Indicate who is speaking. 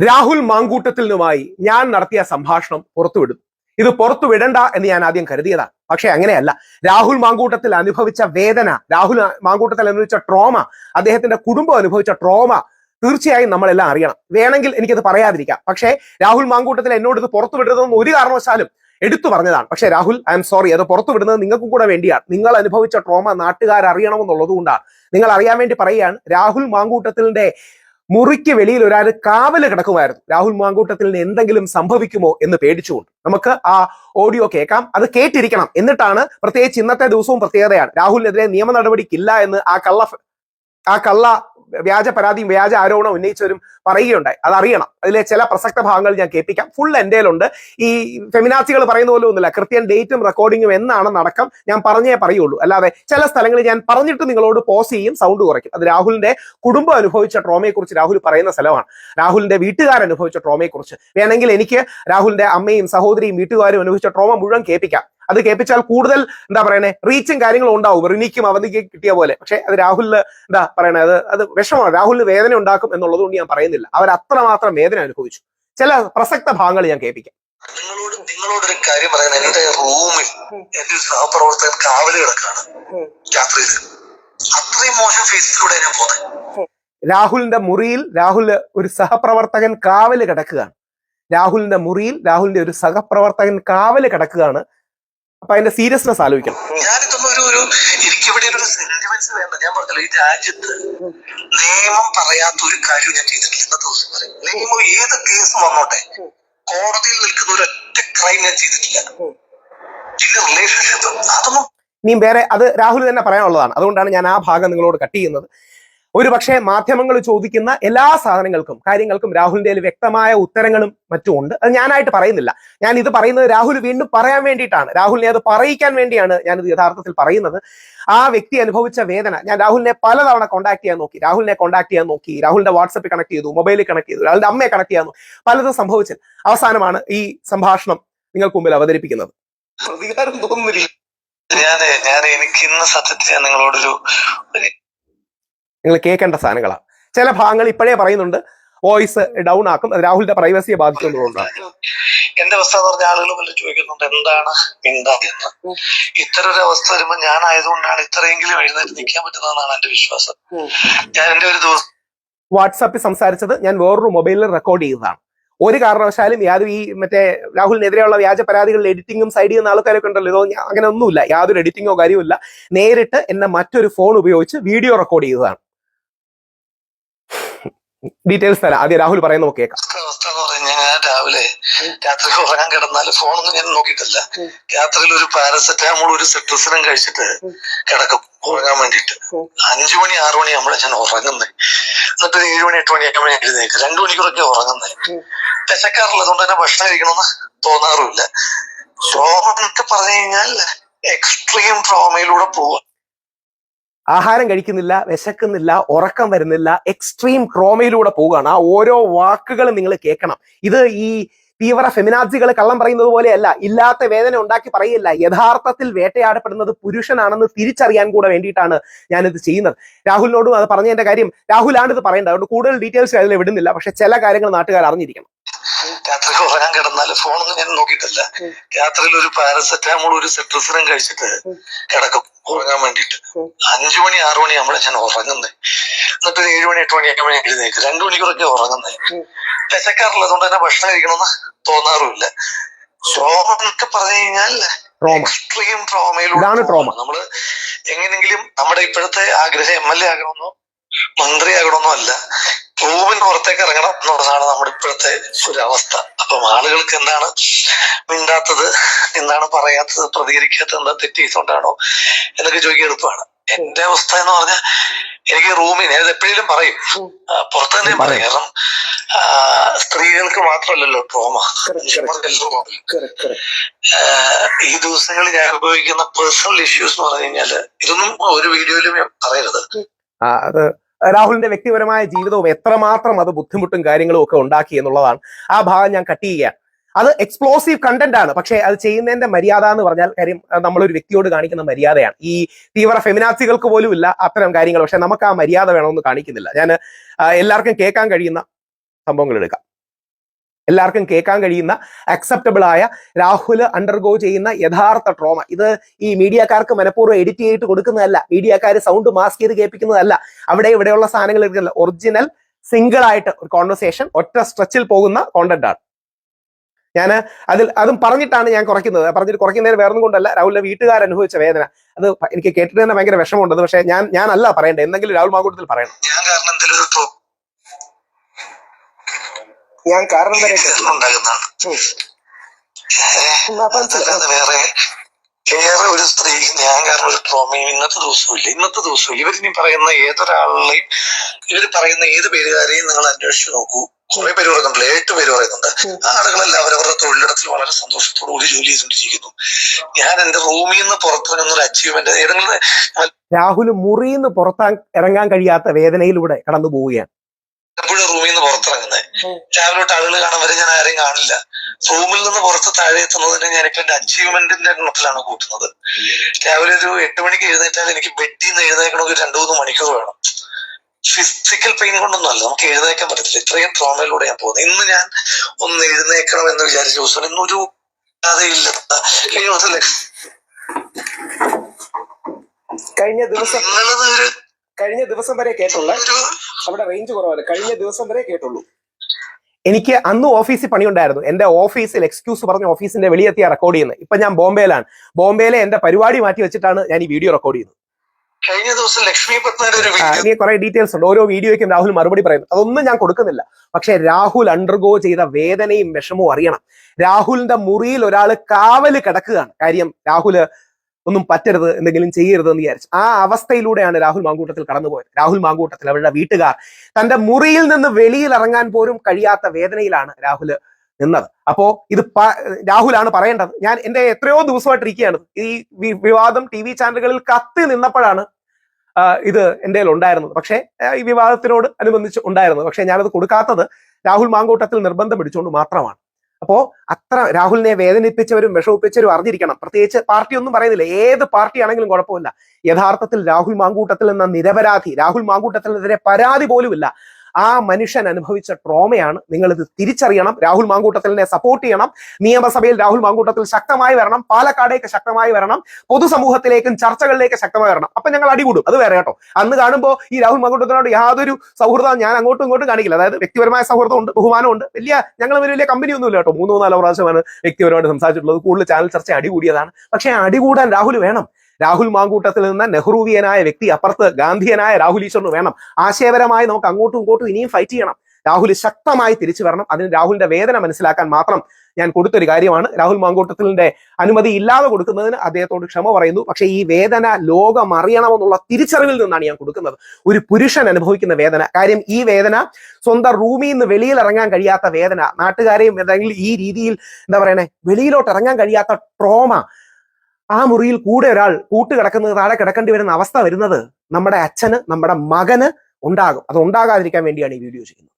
Speaker 1: രാഹുൽ മാങ്കൂട്ടത്തിനുമായി ഞാൻ നടത്തിയ സംഭാഷണം പുറത്തുവിടുന്നു ഇത് പുറത്തുവിടണ്ട എന്ന് ഞാൻ ആദ്യം കരുതിയതാണ് പക്ഷെ അങ്ങനെയല്ല. രാഹുൽ മാങ്കൂട്ടത്തിൽ അനുഭവിച്ച വേദന രാഹുൽ മാങ്കൂട്ടത്തിൽ അനുഭവിച്ച ട്രോമ അദ്ദേഹത്തിന്റെ കുടുംബം അനുഭവിച്ച ട്രോമ തീർച്ചയായും നമ്മളെല്ലാം അറിയണം. വേണമെങ്കിൽ എനിക്കത് പറയാതിരിക്കാം. പക്ഷേ രാഹുൽ മാങ്കൂട്ടത്തിൽ എന്നോട് ഇത് പുറത്തു വിടരുതെന്ന് ഒരു കാരണവശാലും എടുത്തു പറഞ്ഞതാണ്. പക്ഷേ രാഹുൽ ഐ എം സോറി അത് പുറത്തു വിടുന്നത് നിങ്ങൾക്കും കൂടെ വേണ്ടിയാണ്. നിങ്ങൾ അനുഭവിച്ച ട്രോമ നാട്ടുകാർ അറിയണമെന്നുള്ളത് കൊണ്ടാണ് നിങ്ങൾ അറിയാൻ വേണ്ടി പറയുകയാണ്. രാഹുൽ മാങ്കൂട്ടത്തിന്റെ മുറിക്ക് വെളിയിൽ ഒരാൾ കാവൽ കിടക്കുമായിരുന്നു. രാഹുൽ മാങ്കൂട്ടത്തിൽ എന്തെങ്കിലും സംഭവിക്കുമോ എന്ന് പേടിച്ചുകൊണ്ട്. നമുക്ക് ആ ഓഡിയോ കേൾക്കാം. അത് കേട്ടിരിക്കണം. എന്നിട്ടാണ് പ്രത്യേകിച്ച് ഇന്നത്തെ ദിവസവും പ്രത്യേകതയാണ്. രാഹുലിനെതിരെ നിയമ നടപടിക്കില്ല എന്ന് ആ കള്ള ആ കള്ള വ്യാജ പരാതിയും വ്യാജ ആരോപണം ഉന്നയിച്ചവരും പറയുകയുണ്ടായി. അത് അറിയണം അതിലെ ചില പ്രസക്ത ഭാഗങ്ങൾ ഞാൻ കേൾപ്പിക്കാം. ഫുൾ എന്റേലുണ്ട് ഈ ഫെമിനാസികൾ പറയുന്ന പോലെ ഒന്നുമില്ല. കൃത്യം ഡേറ്റും റെക്കോർഡിങ്ങും എന്നാണ് നടക്കം ഞാൻ പറഞ്ഞേ പറയുള്ളൂ. അല്ലാതെ ചില സ്ഥലങ്ങളിൽ ഞാൻ പറഞ്ഞിട്ട് നിങ്ങളോട് പോസ് ചെയ്യും സൗണ്ട് കുറയ്ക്കും. അത് രാഹുലിന്റെ കുടുംബം അനുഭവിച്ച ട്രോമയെക്കുറിച്ച് രാഹുൽ പറയുന്ന സ്ഥലമാണ്. രാഹുലിന്റെ വീട്ടുകാർ അനുഭവിച്ച ട്രോമയെക്കുറിച്ച്. വേണമെങ്കിൽ എനിക്ക് രാഹുലിന്റെ അമ്മയും സഹോദരിയും വീട്ടുകാരും അനുഭവിച്ച ട്രോമ മുഴുവൻ കേൾപ്പിക്കാം. അത് കേൾപ്പിച്ചാൽ കൂടുതൽ എന്താ പറയണേ റീച്ചും കാര്യങ്ങളും ഉണ്ടാവും. റിനിക്കും അവധിക്ക് കിട്ടിയ പോലെ. പക്ഷെ അത് രാഹുലിന് എന്താ പറയണേ അത് അത് വിഷമമാണ്. രാഹുലിന് വേദന ഉണ്ടാക്കും എന്നുള്ളത് കൊണ്ട് ഞാൻ പറയുന്നില്ല. അവർ അത്രമാത്രം വേദന അനുഭവിച്ചു. ചില പ്രസക്ത ഭാഗങ്ങൾ ഞാൻ കേൾപ്പിക്കാം.
Speaker 2: നിങ്ങളോട് ഒരു കാര്യം പറയാൻ എന്റെ റൂമിൽ എന്റെ ഒരു സഹപ്രവർത്തകൻ കാവലി കിടക്കാണ് രാത്രിയിൽ അത്രയും മോശം ഫേസിലൂടെ ഞാൻ പോകുന്നത്
Speaker 1: രാഹുലിന്റെ മുറിയിൽ രാഹുൽ ഒരു സഹപ്രവർത്തകൻ കാവൽ കിടക്കുകയാണ്. രാഹുലിന്റെ മുറിയിൽ രാഹുലിന്റെ ഒരു സഹപ്രവർത്തകൻ കാവൽ കിടക്കുകയാണ്. അപ്പൊ അതിന്റെ സീരിയസ്നെസ് ആലോചിക്കണം.
Speaker 2: ഞാനിതൊന്നും ഒരു ഒരു എനിക്കിവിടെ ഒരു സെന്റിമെന്റ്സ് വേണ്ട. ഞാൻ പറഞ്ഞല്ലോ ഈ രാജ്യത്ത് നിയമം പറയാത്ത ഒരു കാര്യം ഞാൻ ചെയ്തിട്ടില്ല. ഇന്നത്തെ ദിവസം വരെ നിയമം ഏത് കേസ് വന്നോട്ടെ. കോടതിയിൽ നിൽക്കുന്ന ഒരു ഒറ്റ ക്രൈം ഞാൻ ചെയ്തിട്ടില്ല. പിന്നെ റിലേഷൻഷിപ്പ് അതൊന്നും
Speaker 1: ഇനിയും വേറെ അത് രാഹുൽ തന്നെ പറയാനുള്ളതാണ്. അതുകൊണ്ടാണ് ഞാൻ ആ ഭാഗം നിങ്ങളോട് കട്ട് ചെയ്യുന്നത്. ഒരു പക്ഷേ മാധ്യമങ്ങൾ ചോദിക്കുന്ന എല്ലാ സാധനങ്ങൾക്കും കാര്യങ്ങൾക്കും രാഹുലിന്റെ വ്യക്തമായ ഉത്തരങ്ങളും മറ്റും ഉണ്ട്. അത് ഞാനായിട്ട് പറയുന്നില്ല. ഞാൻ ഇത് പറയുന്നത് രാഹുൽ വീണ്ടും പറയാൻ വേണ്ടിയിട്ടാണ്. രാഹുലിനെ അത് പറയിക്കാൻ വേണ്ടിയാണ് ഞാനിത് യഥാർത്ഥത്തിൽ പറയുന്നത്. ആ വ്യക്തി അനുഭവിച്ച വേദന ഞാൻ രാഹുലിനെ പലതവണ കോൺടാക്ട് ചെയ്യാൻ നോക്കി. രാഹുലിനെ കോൺടാക്ട് ചെയ്യാൻ നോക്കി. രാഹുലിന്റെ വാട്സപ്പിൽ കണക്ട് ചെയ്തു മൊബൈലിൽ കണക്ട് ചെയ്തു രാഹുലിന്റെ അമ്മയെ കണക്ട് ചെയ്യാൻ പലതും സംഭവിച്ചു അവസാനമാണ് ഈ സംഭാഷണം നിങ്ങൾക്ക് മുമ്പിൽ അവതരിപ്പിക്കുന്നത്.
Speaker 2: പ്രതികാരം തോന്നുന്നില്ല. ഞാൻ ഞാൻ എനിക്ക് ഇന്ന് സത്യത്തിൽ ഞാൻ നിങ്ങളോടൊരു
Speaker 1: നിങ്ങൾ കേൾക്കേണ്ട സാധനങ്ങളാണ് ചില ഭാഗങ്ങൾ ഇപ്പോഴേ പറയുന്നുണ്ട് വോയിസ് ഡൗൺ ആക്കും രാഹുലിന്റെ പ്രൈവസിയെ ബാധിക്കുന്നതുകൊണ്ടാണ്
Speaker 2: എന്റെ അവസ്ഥ എന്ന് പറഞ്ഞ ആളുകൾ വല്ല ചോദിക്കുന്നുണ്ട് എന്താണ് മിണ്ടാതെന്ന് ഇത്തരം ഒരു അവസ്ഥ വരുമ്പോ ഞാനായതുകൊണ്ടാണ് ഇത്രയെങ്കിലും എഴുന്നേറ്റ് നിൽക്കാൻ പറ്റുന്നതെന്നാണ് എന്റെ വിശ്വാസം. ഞാൻ എന്റെ ഒരു ദിവസം
Speaker 1: വാട്സാപ്പിൽ സംസാരിച്ചത് ഞാൻ വേറൊരു മൊബൈലിൽ റെക്കോർഡ് ചെയ്തതാണ്. ഒരു കാരണവശാലും യാതൊരു ഈ മറ്റേ രാഹുലിനെതിരെയുള്ള വ്യാജ പരാതികളിൽ എഡിറ്റിംഗും സൈഡ് ചെയ്യുന്ന ആൾക്കാരൊക്കെ ഉണ്ടല്ലോ. ഇതോ അങ്ങനെ ഒന്നുമില്ല യാതൊരു എഡിറ്റിങ്ങോ കാര്യമില്ല നേരിട്ട് എന്നെ മറ്റൊരു ഫോൺ ഉപയോഗിച്ച് വീഡിയോ റെക്കോർഡ് ചെയ്തതാണ്. ഡീറ്റെയിൽസ് തരാം. ആദ്യം രാഹുൽ പറയുന്ന നമുക്ക് കേൾക്കാം.
Speaker 2: അവസ്ഥ എന്ന് പറഞ്ഞാൽ ഞാൻ രാവിലെ രാത്രി ഉറങ്ങാൻ കിടന്നാൽ ഫോണൊന്നും ഞാൻ നോക്കിയിട്ടില്ല. രാത്രിയിൽ ഒരു പാരസെറ്റാമോൾ ഒരു സിട്രസിനും കഴിച്ചിട്ട് കിടക്കും ഉറങ്ങാൻ വേണ്ടിട്ട് അഞ്ചു മണി ആറു മണി ആകുമ്പോഴേ ഞാൻ ഉറങ്ങുന്നത് എന്നിട്ട് ഒരു ഏഴ് മണി എട്ട് മണി എട്ട് മണി എഴുന്നേക്ക് രണ്ടു മണിക്കൂറൊക്കെ ഉറങ്ങുന്നത് വിശക്കാറുള്ളത് കൊണ്ട് തന്നെ ഭക്ഷണം കഴിക്കണമെന്ന് തോന്നാറുമില്ല. ട്രോമ എന്നൊക്കെ പറഞ്ഞു കഴിഞ്ഞാൽ എക്സ്ട്രീം ട്രോമയിലൂടെ പോവുക
Speaker 1: ആഹാരം കഴിക്കുന്നില്ല വിശക്കുന്നില്ല ഉറക്കം വരുന്നില്ല എക്സ്ട്രീം ട്രോമയിലൂടെ പോവുകയാണ്. ആ ഓരോ വാക്കുകളും നിങ്ങൾ കേൾക്കണം. ഇത് ഈ തീവ്ര ഫെമിനാസികൾ കള്ളം പറയുന്നത് പോലെയല്ല. ഇല്ലാത്ത വേദന ഉണ്ടാക്കി പറയില്ല. യഥാർത്ഥത്തിൽ വേട്ടയാടപ്പെടുന്നത് പുരുഷനാണെന്ന് തിരിച്ചറിയാൻ കൂടെ വേണ്ടിയിട്ടാണ് ഞാനിത് ചെയ്യുന്നത്. രാഹുലിനോടും അത് പറഞ്ഞതിന്റെ കാര്യം രാഹുലാണ് ഇത് പറയേണ്ടത്. അതുകൊണ്ട് കൂടുതൽ ഡീറ്റെയിൽസ് അതിൽ വിടുന്നില്ല. പക്ഷെ ചില കാര്യങ്ങൾ നാട്ടുകാർ അറിഞ്ഞിരിക്കണം.
Speaker 2: രാത്രി ഉറങ്ങാൻ കിടന്നാൽ ഫോണൊന്നും ഞാൻ നോക്കിയിട്ടില്ല. രാത്രിയിൽ ഒരു പാരസെറ്റാമോൾ ഒരു സെട്രസിനും കഴിച്ചിട്ട് കിടക്കും ഉറങ്ങാൻ വേണ്ടിട്ട് അഞ്ചു മണി ആറു മണി ആകുമ്പോഴേ ഞാൻ ഉറങ്ങുന്നത് എന്നിട്ട് ഒരു ഏഴ് മണി എട്ട് മണി ആകുമ്പോൾ ഞാൻ എഴുന്നേക്ക് രണ്ടു മണിക്കൂറൊക്കെ ഉറങ്ങുന്നത് വിശക്കാറുള്ളത് കൊണ്ട് തന്നെ ഭക്ഷണം കഴിക്കണമെന്ന് തോന്നാറുമില്ല. ട്രോമ എന്നൊക്കെ പറഞ്ഞു കഴിഞ്ഞാൽ എക്സ്ട്രീം ട്രോമയിലൂടെ
Speaker 1: ഇതാണ് trauma.
Speaker 2: നമ്മൾ എങ്ങനെങ്കിലും നമ്മുടെ ഇപ്പോഴത്തെ ആഗ്രഹം എം എൽ എ ആകണമെന്നോ മന്ത്രി ആകണമെന്നോ അല്ല റൂമിന് പുറത്തേക്ക് ഇറങ്ങണം എന്നുള്ളതാണ് നമ്മുടെ ഇപ്പോഴത്തെ ഒരു അവസ്ഥ. അപ്പം ആളുകൾക്ക് എന്താണ് മിണ്ടാത്തത് എന്താണ് പറയാത്തത് പ്രതികരിക്കാത്തത് എന്താ തെറ്റ് ചെയ്തുകൊണ്ടാണോ എന്നൊക്കെ ചോദിക്കാൻ എളുപ്പമാണ്. എന്റെ അവസ്ഥ എന്ന് പറഞ്ഞാൽ എനിക്ക് റൂമിൽ ഞാൻ എപ്പോഴും പറയും. പുറത്ത് തന്നെ പറയും. കാരണം സ്ത്രീകൾക്ക് മാത്രമല്ലല്ലോ ട്രോമ ഈ ദിവസങ്ങളിൽ ഞാൻ ഉപയോഗിക്കുന്ന പേഴ്സണൽ ഇഷ്യൂസ് എന്ന് പറഞ്ഞു കഴിഞ്ഞാൽ ഇതൊന്നും ഒരു വീഡിയോയിലും ഞാൻ പറയരുത്.
Speaker 1: അത് രാഹുലിന്റെ വ്യക്തിപരമായ ജീവിതവും എത്രമാത്രം അത് ബുദ്ധിമുട്ടും കാര്യങ്ങളും ഒക്കെ ഉണ്ടാക്കി എന്നുള്ളതാണ്. ആ ഭാഗം ഞാൻ കട്ട് ചെയ്യുകയാണ്. അത് എക്സ്പ്ലോസീവ് കണ്ടന്റ് ആണ്. പക്ഷേ അത് ചെയ്യുന്നതിന്റെ മര്യാദ എന്ന് പറഞ്ഞാൽ കാര്യം നമ്മളൊരു വ്യക്തിയോട് കാണിക്കുന്ന മര്യാദയാണ്. ഈ തീവ്ര ഫെമിനാസികൾക്ക് പോലും ഇല്ല അത്തരം കാര്യങ്ങൾ. പക്ഷെ നമുക്ക് ആ മര്യാദ വേണമെന്ന് കാണിക്കുന്നില്ല. ഞാൻ എല്ലാവർക്കും കേൾക്കാൻ കഴിയുന്ന സംഭവങ്ങൾ എടുക്കാം. എല്ലാവർക്കും കേൾക്കാൻ കഴിയുന്ന അക്സെപ്റ്റബിൾ ആയ രാഹുൽ അണ്ടർഗോ ചെയ്യുന്ന യഥാർത്ഥ ട്രോമ ഇത് ഈ മീഡിയക്കാർക്ക് മനഃപൂർവം എഡിറ്റ് ചെയ്തിട്ട് കൊടുക്കുന്നതല്ല. മീഡിയക്കാർ സൗണ്ട് മാസ്ക് ചെയ്ത് കേൾപ്പിക്കുന്നതല്ല. അവിടെ ഇവിടെയുള്ള സാധനങ്ങൾ എടുക്കുന്നില്ല ഒറിജിനൽ സിംഗിൾ ആയിട്ട് ഒരു കോൺവെർസേഷൻ ഒറ്റ സ്ട്രെച്ചിൽ പോകുന്ന കോണ്ടന്റ് ആണ്. ഞാൻ അതിൽ അതും പറഞ്ഞിട്ടാണ് ഞാൻ കുറയ്ക്കുന്നത്. പറഞ്ഞിട്ട് കുറയ്ക്കുന്നതിന് വേറൊന്നും കൊണ്ടല്ല. രാഹുലിന്റെ വീട്ടുകാർ അനുഭവിച്ച വേദന. അത് എനിക്ക് കേട്ടിട്ട് തന്നെ ഭയങ്കര വിഷമമുണ്ട്. പക്ഷേ ഞാൻ ഞാനല്ല പറയേണ്ടത്. എന്തെങ്കിലും രാഹുൽ മാങ്കൂട്ടത്തിൽ പറയണം.
Speaker 2: ഞാൻ കാരണം
Speaker 1: ഞാൻ കാരണം
Speaker 2: ഉണ്ടാകുന്നതാണ്. വേറെ വേറെ ഒരു സ്ത്രീ ഞാൻ കാരണം ഒരു ട്രോമയും ഇന്നത്തെ ദിവസവും ഇല്ല ഇന്നത്തെ ദിവസവും ഇല്ല ഇവരിനി പറയുന്ന ഏതൊരാളെയും ഇവർ പറയുന്ന ഏത് പേരുകാരെയും നിങ്ങൾ അന്വേഷിച്ച് നോക്കൂ. കുറെ പേര് പറയുന്നുണ്ട് എട്ട് പേര് പറയുന്നുണ്ട്. ആ ആളുകളെല്ലാം അവരവരുടെ തൊഴിലിടത്തിൽ വളരെ സന്തോഷത്തോടു കൂടി ജോലി ചെയ്തുകൊണ്ടിരിക്കുന്നു. ഞാൻ എന്റെ റൂമിൽ നിന്ന് പുറത്തു വരുന്ന ഒരു അച്ചീവ്മെന്റ് ഏതെങ്കിലും
Speaker 1: രാഹുൽ മുറിയിൽ നിന്ന് പുറത്താൻ ഇറങ്ങാൻ കഴിയാത്ത വേദനയിലൂടെ കടന്നു പോവുകയാണ്
Speaker 2: എപ്പോഴും റൂമിൽ നിന്ന് പുറത്തിറങ്ങുന്നത് രാവിലെ തൊട്ട് ആളുകൾ കാണാൻ വരെ ഞാൻ ആരെയും കാണില്ല. റൂമിൽ നിന്ന് പുറത്ത് താഴെ എത്തുന്നതിന് ഞാനിപ്പോ എന്റെ അച്ചീവ്മെന്റിന്റെ എണ്ണത്തിലാണ് കൂട്ടുന്നത്. രാവിലെ ഒരു എട്ട് മണിക്ക് എഴുന്നേറ്റാൽ എനിക്ക് ബെഡിൽ നിന്ന് എഴുന്നേക്കണമെങ്കിൽ രണ്ടു മൂന്ന് മണിക്കൂർ വേണം. ഫിസിക്കൽ പെയിൻ കൊണ്ടൊന്നും അല്ല. നമുക്ക് എഴുന്നേക്കാൻ പറ്റത്തില്ല. ഇത്രയും ട്രോമയിലൂടെ ഞാൻ പോകുന്നത്. ഇന്ന് ഞാൻ ഒന്ന് എഴുന്നേക്കണം എന്ന് വിചാരിച്ച ദിവസം ഇന്നൊരു കഥയില്ല. കഴിഞ്ഞ ദിവസം
Speaker 1: കഴിഞ്ഞ ദിവസം കഴിഞ്ഞ ദിവസം വരെ കേട്ടുള്ള അവിടെ റേഞ്ച് കുറവാണ് കഴിഞ്ഞ ദിവസം വരെ കേട്ടുള്ളൂ. എനിക്ക് അന്ന് ഓഫീസിൽ പണിയുണ്ടായിരുന്നു. എന്റെ ഓഫീസിൽ എക്സ്ക്യൂസ് പറഞ്ഞ ഓഫീസിന്റെ വെളിയെത്തിയ റെക്കോർഡ് ചെയ്യുന്നത്. ഇപ്പൊ ഞാൻ ബോംബെയിലാണ്. ബോംബെയിലെ എന്റെ പരിപാടി മാറ്റി വെച്ചിട്ടാണ് ഞാൻ ഈ വീഡിയോ റെക്കോർഡ് ചെയ്യുന്നത്.
Speaker 2: കഴിഞ്ഞ ദിവസം ലക്ഷ്മി പത്മയുടെ ഒരു വീഡിയോ
Speaker 1: ഇനി കുറെ ഡീറ്റെയിൽസ് ഉണ്ട്. ഓരോ വീഡിയോയ്ക്കും രാഹുൽ മറുപടി പറയുന്നു. അതൊന്നും ഞാൻ കൊടുക്കുന്നില്ല. പക്ഷെ രാഹുൽ അണ്ടർഗോ ചെയ്ത വേദനയും വിഷമവും അറിയണം. രാഹുലിന്റെ മുറിയിൽ ഒരാൾ കാവൽ കിടക്കുകയാണ്. കാര്യം രാഹുൽ ഒന്നും പറ്റരുത് എന്തെങ്കിലും ചെയ്യരുത് എന്ന് വിചാരിച്ചു. ആ അവസ്ഥയിലൂടെയാണ് രാഹുൽ മാങ്കൂട്ടത്തിൽ കടന്നുപോയത്. രാഹുൽ മാങ്കൂട്ടത്തിൽ അവരുടെ വീട്ടുകാർ തന്റെ മുറിയിൽ നിന്ന് വെളിയിൽ ഇറങ്ങാൻ പോലും കഴിയാത്ത വേദനയിലാണ് രാഹുൽ നിന്നത്. അപ്പോ ഇത് രാഹുലാണ് പറയേണ്ടത്. ഞാൻ എന്റെ എത്രയോ ദിവസമായിട്ടിരിക്കുകയാണ്. ഈ വിവാദം ടി വി ചാനലുകളിൽ കത്തി നിന്നപ്പോഴാണ് ഇത് എന്റെ ഉണ്ടായിരുന്നത്. പക്ഷേ ഈ വിവാദത്തിനോട് അനുബന്ധിച്ച് ഉണ്ടായിരുന്നത് പക്ഷേ ഞാനത് കൊടുക്കാത്തത് രാഹുൽ മാങ്കൂട്ടത്തിൽ നിർബന്ധം പിടിച്ചുകൊണ്ട് മാത്രമാണ്. അപ്പോ അത്ര രാഹുലിനെ വേദനിപ്പിച്ചവരും വിഷമിപ്പിച്ചവരും അറിഞ്ഞിരിക്കണം. പ്രത്യേകിച്ച് പാർട്ടി ഒന്നും പറയുന്നില്ല. ഏത് പാർട്ടി ആണെങ്കിലും കുഴപ്പമില്ല. യഥാർത്ഥത്തിൽ രാഹുൽ മാങ്കൂട്ടത്തിൽ എന്ന നിരപരാധി രാഹുൽ മാങ്കൂട്ടത്തിനെതിരെ പരാതി പോലുമില്ല. ആ മനുഷ്യൻ അനുഭവിച്ച ട്രോമയാണ് നിങ്ങൾ ഇത് തിരിച്ചറിയണം. രാഹുൽ മാങ്കൂട്ടത്തിലിനെ സപ്പോർട്ട് ചെയ്യണം. നിയമസഭയിൽ രാഹുൽ മാങ്കൂട്ടത്തിൽ ശക്തമായി വരണം. പാലക്കാടേക്ക് ശക്തമായി വരണം. പൊതുസമൂഹത്തിലേക്കും ചർച്ചകളിലേക്ക് ശക്തമായി വരണം. അപ്പൊ ഞങ്ങൾ അടികൂടും. അത് വേറെ കേട്ടോ. അന്ന് കാണുമ്പോൾ ഈ രാഹുൽ മാങ്കൂട്ടത്തിനോട് യാതൊരു സൗഹൃദം ഞാൻ അങ്ങോട്ടും ഇങ്ങോട്ടും കാണിക്കില്ല. അതായത് വ്യക്തിപരമായ സൗഹൃദമുണ്ട് ബഹുമാനമുണ്ട് വലിയ ഞങ്ങൾ വലിയ കമ്പനി ഒന്നുമില്ല കേട്ടോ. മൂന്നോ നാലോ പ്രാവശ്യമാണ് വ്യക്തിപരമായിട്ട് സംസാരിച്ചിട്ടുള്ളത്. കൂടുതൽ ചാനൽ ചർച്ച അടികൂടിയതാണ്. പക്ഷേ അടികൂടാൻ രാഹുൽ വേണം. രാഹുൽ മാങ്കൂട്ടത്തിൽ നിന്ന് നെഹ്റുവിയനായ വ്യക്തി അപ്പുറത്ത് ഗാന്ധിയനായ രാഹുൽ ഈശ്വറിന് വേണം. ആശയപരമായി നമുക്ക് അങ്ങോട്ടും ഇങ്ങോട്ടും ഇനിയും ഫൈറ്റ് ചെയ്യണം. രാഹുൽ ശക്തമായി തിരിച്ചു വരണം. അതിന് രാഹുലിന്റെ വേദന മനസ്സിലാക്കാൻ മാത്രം ഞാൻ കൊടുത്തൊരു കാര്യമാണ്. രാഹുൽ മാങ്കൂട്ടത്തിലിന്റെ അനുമതി ഇല്ലാതെ കൊടുക്കുന്നതിന് അദ്ദേഹത്തോട് ക്ഷമ പറയുന്നു. പക്ഷേ ഈ വേദന ലോകം അറിയണമെന്നുള്ള തിരിച്ചറിവിൽ നിന്നാണ് ഞാൻ കൊടുക്കുന്നത്. ഒരു പുരുഷൻ അനുഭവിക്കുന്ന വേദന. കാര്യം ഈ വേദന സ്വന്തം റൂമിൽ നിന്ന് വെളിയിൽ ഇറങ്ങാൻ കഴിയാത്ത വേദന. നാട്ടുകാരെയും ഏതെങ്കിലും ഈ രീതിയിൽ എന്താ പറയണേ? വെളിയിലോട്ട് ഇറങ്ങാൻ കഴിയാത്ത ട്രോമ ആ മുറിയിൽ കൂടെ ഒരാൾ കൂട്ട് കിടക്കുന്നത് താഴെ കിടക്കേണ്ടി വരുന്ന അവസ്ഥ വരുന്നത് നമ്മുടെ അച്ഛന് നമ്മുടെ മകന് ഉണ്ടാകും. അത് ഉണ്ടാകാതിരിക്കാൻ വേണ്ടിയാണ് ഈ വീഡിയോ ചെയ്യുന്നത്.